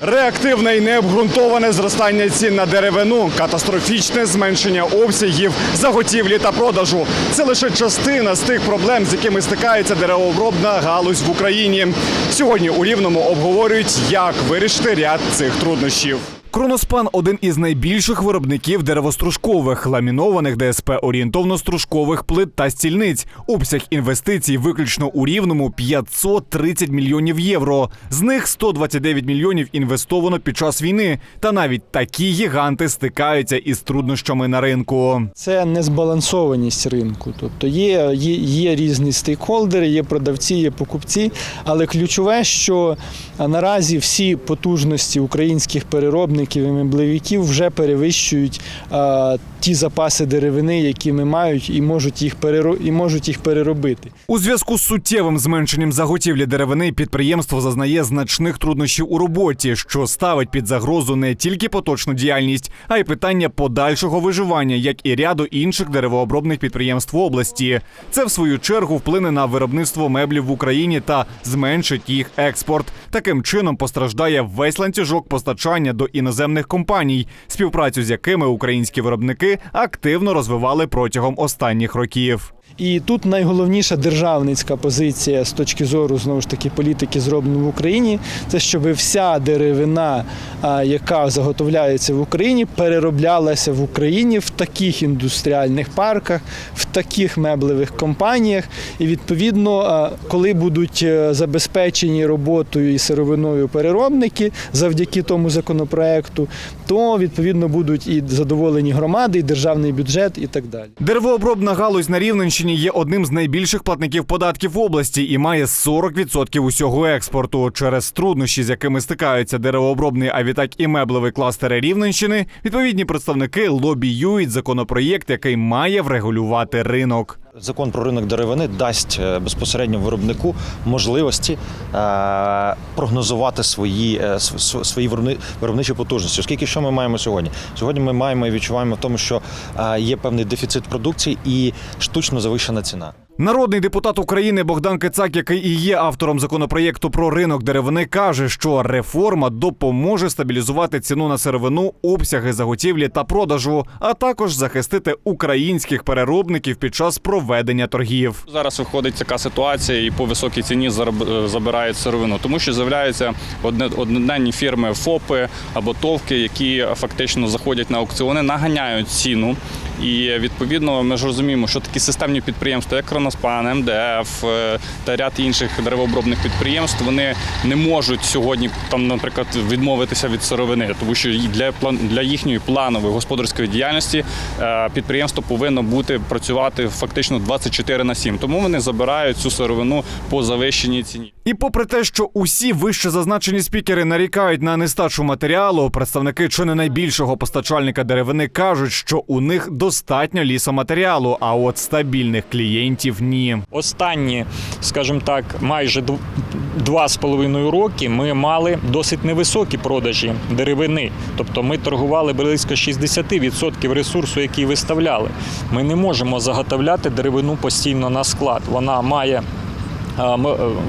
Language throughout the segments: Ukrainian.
Реактивне і необґрунтоване зростання цін на деревину, катастрофічне зменшення обсягів заготівлі та продажу. Це лише частина з тих проблем, з якими стикається деревообробна галузь в Україні. Сьогодні у Рівному обговорюють, як вирішити ряд цих труднощів. Кроноспан один із найбільших виробників деревостружкових, ламінованих ДСП орієнтовно-стружкових плит та стільниць. Обсяг інвестицій виключно у рівному 530 мільйонів євро. З них 129 мільйонів інвестовано під час війни. Та навіть такі гіганти стикаються із труднощами на ринку. Це незбалансованість ринку. Тобто є, є, є різні стейкхолдери, є продавці, є покупці. Але ключове, що наразі всі потужності українських переробників і меблевиків вже перевищують а, ті запаси деревини, які ми мають, і можуть їх переро... і можуть їх переробити. У зв'язку з суттєвим зменшенням заготівлі деревини підприємство зазнає значних труднощів у роботі, що ставить під загрозу не тільки поточну діяльність, а й питання подальшого виживання, як і ряду інших деревообробних підприємств області. Це в свою чергу вплине на виробництво меблів в Україні та зменшить їх експорт. Таким чином постраждає весь ланцюжок постачання до іноземних компаній, співпрацю з якими українські виробники активно розвивали протягом останніх років. І тут найголовніша державницька позиція з точки зору знову ж таки політики зроблено в Україні, це щоб вся деревина, яка заготовляється в Україні, перероблялася в Україні в таких індустріальних парках, в таких меблевих компаніях. І відповідно, коли будуть е, забезпечені роботою і сировиною переробники завдяки тому законопроекту, то відповідно будуть і задоволені громади, і державний бюджет, і так далі. Деревообробна галузь на Рівненщині є одним з найбільших платників податків в області і має 40% усього експорту. Через труднощі, з якими стикаються деревообробний, а відтак і меблевий кластери Рівненщини, відповідні представники лобіюють законопроєкт, який має врегулювати ринок. Закон про ринок деревини дасть е, безпосередньо виробнику можливості е, прогнозувати свої, е, св- св- свої виробничі потужності. Оскільки що ми маємо сьогодні? Сьогодні ми маємо і відчуваємо в тому, що є певний дефіцит продукції і штучно завищена ціна. Народний депутат України Богдан Кицак, який і є автором законопроєкту про ринок деревини, каже, що реформа допоможе стабілізувати ціну на сировину, обсяги заготівлі та продажу, а також захистити українських переробників під час проведення торгів. Зараз виходить така ситуація, і по високій ціні е, забирають сировину, тому що з'являються одноденні фірми ФОПи або ТОВки, які фактично заходять на аукціони, наганяють ціну. І відповідно ми ж розуміємо, що такі системні підприємства, як Кроноспан, МДФ е, та ряд інших деревообробних підприємств, вони не можуть сьогодні там, наприклад, відмовитися від сировини, тому що для план для їхньої планової господарської діяльності е, підприємство повинно бути працювати фактично 24 на 7. Тому вони забирають цю сировину по завищеній ціні. І попри те, що усі вище зазначені спікери нарікають на нестачу матеріалу, представники чи не найбільшого постачальника деревини кажуть, що у них достатньо лісоматеріалу, а от стабільних клієнтів ні. Останні, скажімо так, майже дв- два з половиною роки ми мали досить невисокі продажі деревини. Тобто ми торгували близько 60% ресурсу, який виставляли. Ми не можемо заготовляти деревину постійно на склад. Вона має. Е,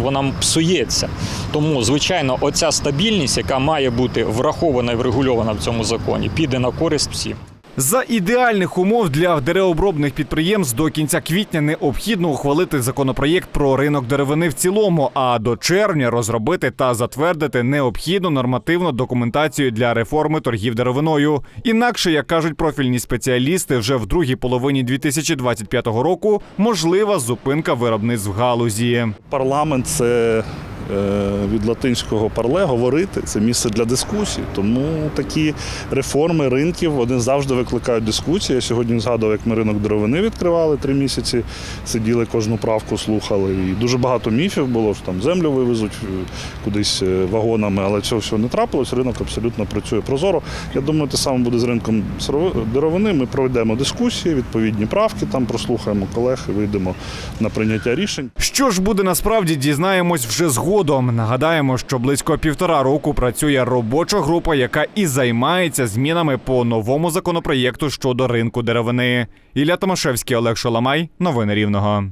Вона псується. Тому, звичайно, оця стабільність, яка має бути врахована і врегульована в цьому законі, піде на користь всім. За ідеальних умов для деревообробних підприємств до кінця квітня необхідно ухвалити законопроєкт про ринок деревини в цілому, а до червня розробити та затвердити необхідну нормативну документацію для реформи торгів деревиною. Інакше, як кажуть профільні спеціалісти, вже в другій половині 2025 року можлива зупинка виробництв галузі. Парламент це від латинського парле говорити, це місце для дискусій. Тому такі реформи ринків вони завжди викликають дискусії. Я сьогодні згадував, як ми ринок деревини відкривали три місяці, сиділи кожну правку, слухали. І дуже багато міфів було, що там землю вивезуть е, кудись е, вагонами, але цього всього не трапилось. Ринок абсолютно працює прозоро. Я думаю, те саме буде з ринком деревини. Ми проведемо дискусії, відповідні правки там прослухаємо колег і вийдемо на прийняття рішень. Що ж буде насправді, дізнаємось вже згодом. Нагадаємо, що близько півтора року працює робоча група, яка і займається змінами по новому законопроєкту щодо ринку деревини. Ілля Томашевський, Олег Шоламай, Новини Рівного.